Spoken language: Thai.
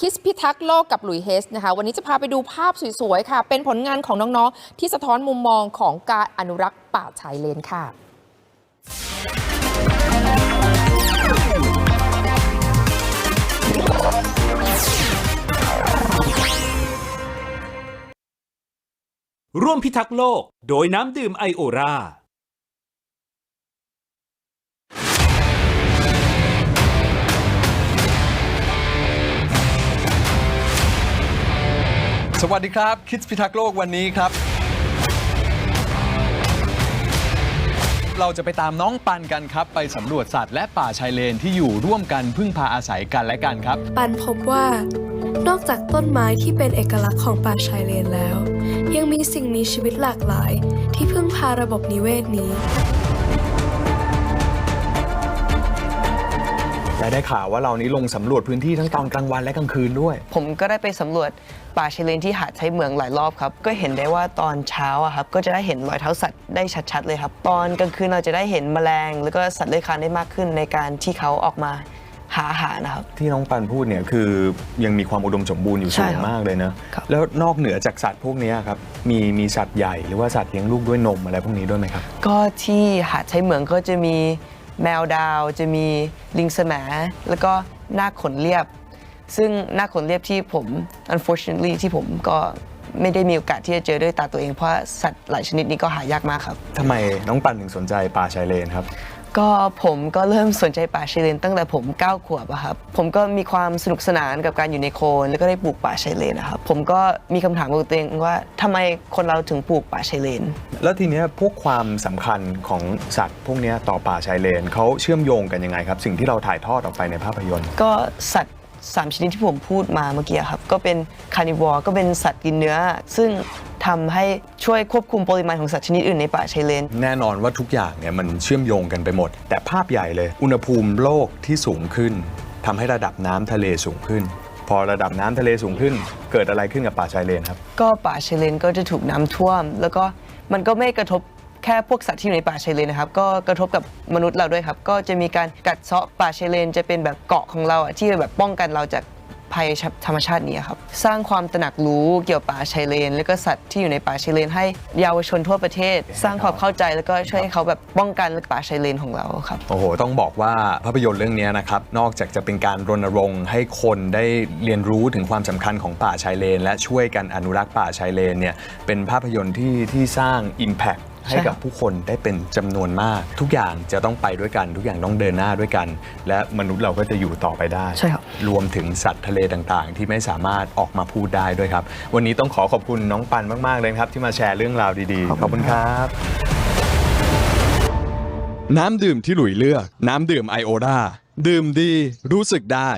คิสพิทักษ์โลกกับหลุยเฮสนะคะวันนี้จะพาไปดูภาพสวยๆ ค่ะ เป็นผลงานของน้องๆ ที่สะท้อนมุมมองของการอนุรักษ์ป่าชายเลนค่ะ ร่วมพิทักษ์โลก โดยน้ำดื่มไอโอรา สวัสดีครับ คิดพิทักษ์โลกวันนี้ครับ เราจะไปตามน้องปันกันครับ ไปสำรวจสัตว์และป่าชายเลนที่อยู่ร่วมกันพึ่งพาอาศัยกันและกันครับ ปันพบว่า นอกจากต้นไม้ที่เป็นเอกลักษณ์ของป่าชายเลนแล้ว ยังมีสิ่งมีชีวิตหลากหลาย ที่พึ่งพาระบบนิเวศนี้ และได้ข่าวว่าเรานี้ลงสำรวจพื้นที่ทั้งตอนกลางวันและกลางคืนด้วย ผมก็ได้ไปสำรวจป่าชายเลนที่หาดใช้เมืองหลายรอบครับ ก็เห็นได้ว่าตอนเช้าอะครับก็จะได้เห็นรอยเท้าสัตว์ได้ชัดๆเลยครับ ตอนกลางคืนเราจะได้เห็นแมลง แล้วก็สัตว์เลื้อยคลานได้มากขึ้นในการที่เขาออกมาหาอาหารนะครับ ที่น้องปันพูดเนี่ยคือยังมีความอุดมสมบูรณ์อยู่ใช่สูงครับมากเลยนะครับ แล้วนอกเหนือจากสัตว์พวกนี้ครับมีมีสัตว์ใหญ่หรือว่าสัตว์เลี้ยงลูกด้วยนมอะไรพวกนี้ด้วยไหมครับ ก็ที่หาดใช้เมืองก็จะมี แมวดาวจะมีลิงแสมแล้วก็หน้าขนเรียบ ซึ่งหน้าขนเรียบที่ผม unfortunately ที่ผมก็ไม่ได้มีโอกาสที่จะเจอด้วยตาตัวเองเพราะสัตว์หลายชนิดนี้ก็หายากมากครับ ทำไมน้องปันถึงสนใจป่าชายเลนครับ ก็ผมก็เริ่มสนใจป่าชายเลนตั้งแต่ผม9ขวบอะครับผมก็มีความสนุกสนานกับการอยู่ในโคลนแล้วก็ได้ปลูกป่าชายเลนนะครับผมก็มีคำถามกับตัวเองว่าทำไมคนเราถึงปลูกป่าชายเลน แล้วทีเนี้ยพวกความสำคัญของสัตว์พวกเนี้ยต่อป่าชายเลนเขาเชื่อมโยงกันยังไงครับ สิ่งที่เราถ่ายทอดออกไปในภาพยนตร์ ก็สัตว์สามชนิดที่ผมพูดมาเมื่อกี้ครับก็เป็นคาร์นิวอร์ก็เป็นสัตว์กินเนื้อ ซึ่ง ทำให้ช่วยควบคุมปริมาณของสัตว์ชนิดอื่นในป่าชายเลน แน่นอนว่าทุกอย่างเนี่ยมันเชื่อมโยงกันไปหมด แต่ภาพใหญ่เลย อุณหภูมิโลกที่สูงขึ้นทำให้ระดับน้ำทะเลสูงขึ้น พอระดับน้ำทะเลสูงขึ้น เกิดอะไรขึ้นกับป่าชายเลนครับ ก็ป่าชายเลนก็จะถูกน้ำท่วม แล้วก็มันก็ไม่กระทบแค่พวกสัตว์ที่อยู่ในป่าชายเลนนะครับ ก็กระทบกับมนุษย์เราด้วยครับ ก็จะมีการกัดเซาะป่าชายเลนจะเป็นแบบเกาะของเราอะที่แบบป้องกันเราจาก ภัยธรรมชาตินี้ครับ สร้างความตระหนักรู้เกี่ยวกับป่าชายเลน แล้วก็สัตว์ที่อยู่ในป่าชายเลน ให้เยาวชนทั่วประเทศ สร้างความเข้าใจแล้วก็ช่วยให้เขาแบบป้องกันป่าชายเลนของเราครับโอ้โหต้องบอกว่าภาพยนตร์เรื่องนี้นะครับนอกจากจะเป็นการรณรงค์ให้คนได้เรียนรู้ถึงความสำคัญของป่าชายเลน และช่วยกันอนุรักษ์ป่าชายเลนเนี่ยเป็นภาพยนตร์ที่ที่สร้าง Impact ให้กับผู้คนได้เป็นจำนวนมาก ทุกอย่างจะต้องไปด้วยกัน ทุกอย่างต้องเดินหน้าด้วยกัน และมนุษย์เราก็จะอยู่ต่อไปได้ใช่ครับรวมถึงสัตว์ทะเลต่างๆ ที่ไม่สามารถออกมาพูดได้ด้วยครับ วันนี้ต้องขอขอบคุณน้องปันมากๆเลยครับ ที่มาแชร์เรื่องราวดีๆ ขอบคุณครับ น้ำดื่มที่หลุยเลือก น้ำดื่มไอโอราดื่มดี รู้สึกได้